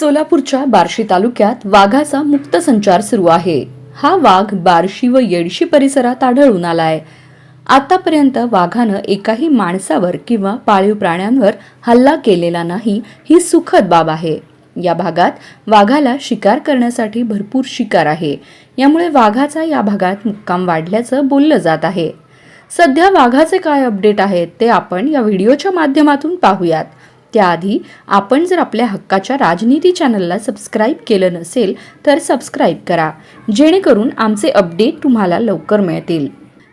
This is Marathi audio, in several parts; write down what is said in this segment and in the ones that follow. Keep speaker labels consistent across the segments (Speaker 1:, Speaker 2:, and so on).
Speaker 1: सोलापूरच्या बार्शी तालुक्यात वाघाचा मुक्त संचार सुरू आहे. हा वाघ बार्शी व येडशी परिसरात आढळून आलाय. आतापर्यंत वाघानं एकाही माणसावर किंवा पाळीव प्राण्यांवर हल्ला केलेला नाही ही सुखद बाब आहे. या भागात वाघाला शिकार करण्यासाठी भरपूर शिकार आहे. यामुळे वाघाचा या भागात मुक्काम वाढल्याचं बोललं जात आहे. सध्या वाघाचे काय अपडेट आहेत ते आपण या व्हिडिओच्या माध्यमातून पाहूयात. त्याआधी आपण जर आपल्या हक्काच्या राजनीती चॅनलला सबस्क्राईब केलं नसेल तर सबस्क्राईब करा. जेणेकरून आमचे अपडेट तुम्हाला लवकर मिळतील.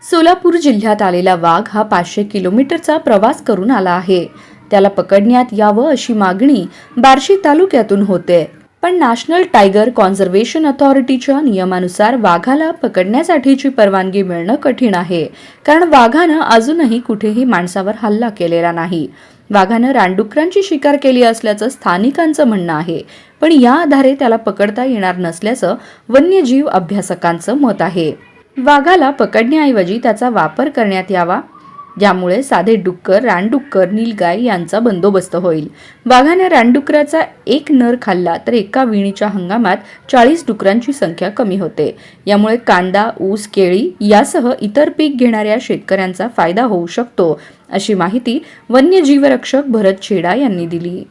Speaker 1: सोलापूर जिल्ह्यात आलेला वाघ हा पाचशे किलोमीटरचा प्रवास करून आला आहे. त्याला पकडण्यात यावं अशी मागणी बार्शी तालुक्यातून होते. पण नॅशनल टायगर कॉन्झर्वेशन अथॉरिटीच्या नियमानुसार वाघाला पकडण्यासाठीची परवानगी मिळणं कठीण आहे. कारण वाघानं अजूनही कुठेही माणसावर हल्ला केलेला नाही. वाघानं रानडुकरांची शिकार केली असल्याचं स्थानिकांचं म्हणणं आहे. पण या आधारे त्याला पकडता येणार नसल्याचं वन्यजीव अभ्यासकांचं मत आहे. वाघाला पकडण्याऐवजी त्याचा वापर करण्यात यावा ज्यामुळे साधे डुक्कर रानडुक्कर नीलगाय यांचा बंदोबस्त होईल. वाघाने रानडुकराचा एक नर खाल्ला तर एका विणीच्या हंगामात चाळीस डुकरांची संख्या कमी होते. यामुळे कांदा ऊस केळी यासह इतर पीक घेणाऱ्या शेतकऱ्यांचा फायदा होऊ शकतो अशी माहिती वन्यजीवरक्षक भरत छेडा यांनी दिली.